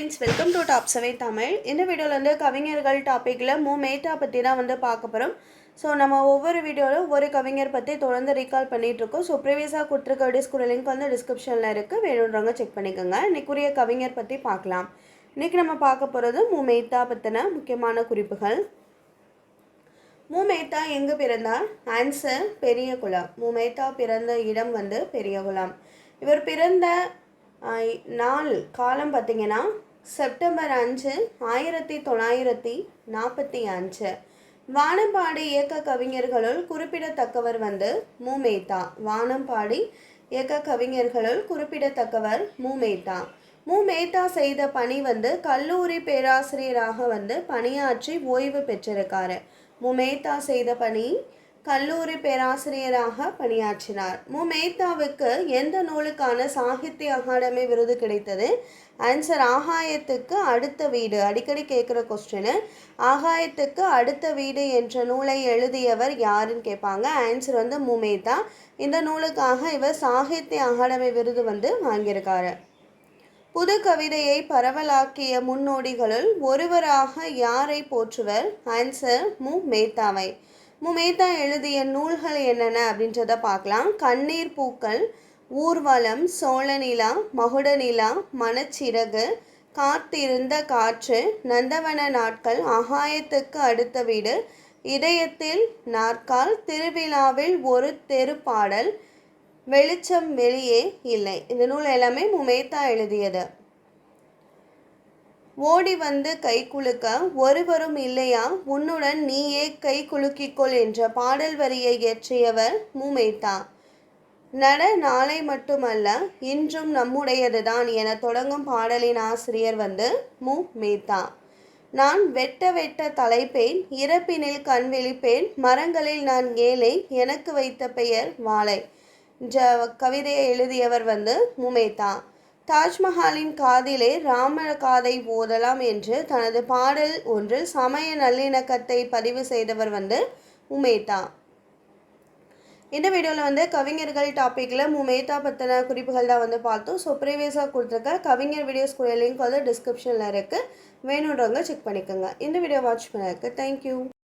Friends welcome to top செவை தமிழ் இந்த வீடியோவில் வந்து கவிஞர்கள் டாப்பிக்கில் மூ மேட்டா பற்றி தான் வந்து பார்க்க போகிறோம் ஸோ நம்ம ஒவ்வொரு வீடியோவில் ஒவ்வொரு கவிஞர் பற்றி தொடர்ந்து ரீகால் பண்ணிகிட்ருக்கோம் ஸோ ப்ரீவியஸாக கொடுத்துருக்க டிஸ்கூட லிங்க் வந்து டிஸ்கிரிப்ஷனில் இருக்குது வேணுன்றவங்க செக் பண்ணிக்கோங்க. இன்றைக்குரிய கவிஞர் பற்றி பார்க்கலாம். இன்றைக்கி நம்ம பார்க்க போகிறது மூ மேத்தா பற்றின முக்கியமான குறிப்புகள். மூ மேத்தா எங்கு பிறந்தார்? ஆன்சர் பெரியகுளம் மூ மேத்தா பிறந்த இடம் வந்து பெரியகுளம் இவர் பிறந்த நாள் காலம் பார்த்தீங்கன்னா செப்டம்பர் அஞ்சு ஆயிரத்தி தொள்ளாயிரத்தி நாற்பத்தி அஞ்சு. வானம்பாடி இயக்க கவிஞர்களுள் குறிப்பிடத்தக்கவர் வந்து மு மேத்தா வானம்பாடி இயக்க கவிஞர்களுள் குறிப்பிடத்தக்கவர் மூமேத்தா. மு செய்த பணி வந்து கல்லூரி பேராசிரியராக வந்து பணியாற்றி ஓய்வு பெற்றிருக்காரு. மு செய்த பணி கல்லூரி பேராசிரியராக பணியாற்றினார். மு மேத்தாவுக்கு எந்த நூலுக்கான சாகித்ய அகாடமி விருது கிடைத்தது? ஆன்சர் ஆகாயத்துக்கு அடுத்த வீடு. அடிக்கடி கேட்குற கொஸ்டின் ஆகாயத்துக்கு அடுத்த வீடு என்ற நூலை எழுதியவர் யாருன்னு கேட்பாங்க ஆன்சர் வந்து மு இந்த நூலுக்காக இவர் சாகித்ய அகாடமி விருது வந்து வாங்கியிருக்காரு. புது கவிதையை பரவலாக்கிய முன்னோடிகளுள் ஒருவராக யாரை போற்றுவர்? ஆன்சர் மு. மேத்தாவை முமேதா எழுதிய நூல்கள் என்னென்ன அப்படின்றத பார்க்கலாம். கண்ணீர் பூக்கள் ஊர்வலம் சோழநிலா மகுடநிலா மனச்சிறகு காத்திருந்த காற்று நந்தவன நாட்கள் ஆகாயத்துக்கு அடுத்த வீடு இதயத்தில் நாற்கால் திருவிழாவில் ஒரு தெருப்பாடல் வெளிச்சம் வெளியே இல்லை. இந்த நூல் எல்லாமே முமேத்தா எழுதியது. ஓடி வந்து கை குலுக்க ஒருவரும் இல்லையா? உன்னுடன் நீயே கை குலுக்கிக்கொள் என்ற பாடல் வரியை இயற்றியவர் மூமேத்தா. நட நாளை மட்டுமல்ல இன்றும் நம்முடையதுதான் என தொடங்கும் பாடலின் ஆசிரியர் வந்து மு மேத்தா நான் வெட்ட வெட்ட தலைப்பேன் இறப்பினில் கண் விழிப்பேன் மரங்களில் நான் ஏழை எனக்கு வைத்த பெயர் வாழை. ஜ கவிதையை எழுதியவர் வந்து முமேத்தா. தாஜ்மஹாலின் காதிலே ராம காதை ஓதலாம் என்று தனது பாடல் ஒன்றில் சமய நல்லிணக்கத்தை பதிவு செய்தவர் வந்து உமேதா. இந்த வீடியோவில் வந்து கவிஞர்கள் டாப்பிக்கில் உமேதா பற்றின குறிப்புகள் தான் வந்து பார்த்தோம். ஸோ ப்ரீவியஸாக கொடுத்துருக்க கவிஞர் வீடியோஸ் கூட லிங்க் வந்து டிஸ்கிரிப்ஷனில் இருக்குது வேணுன்றவங்க செக் பண்ணிக்கோங்க. இந்த வீடியோ வாட்ச் பண்ணதுக்கு தேங்க்யூ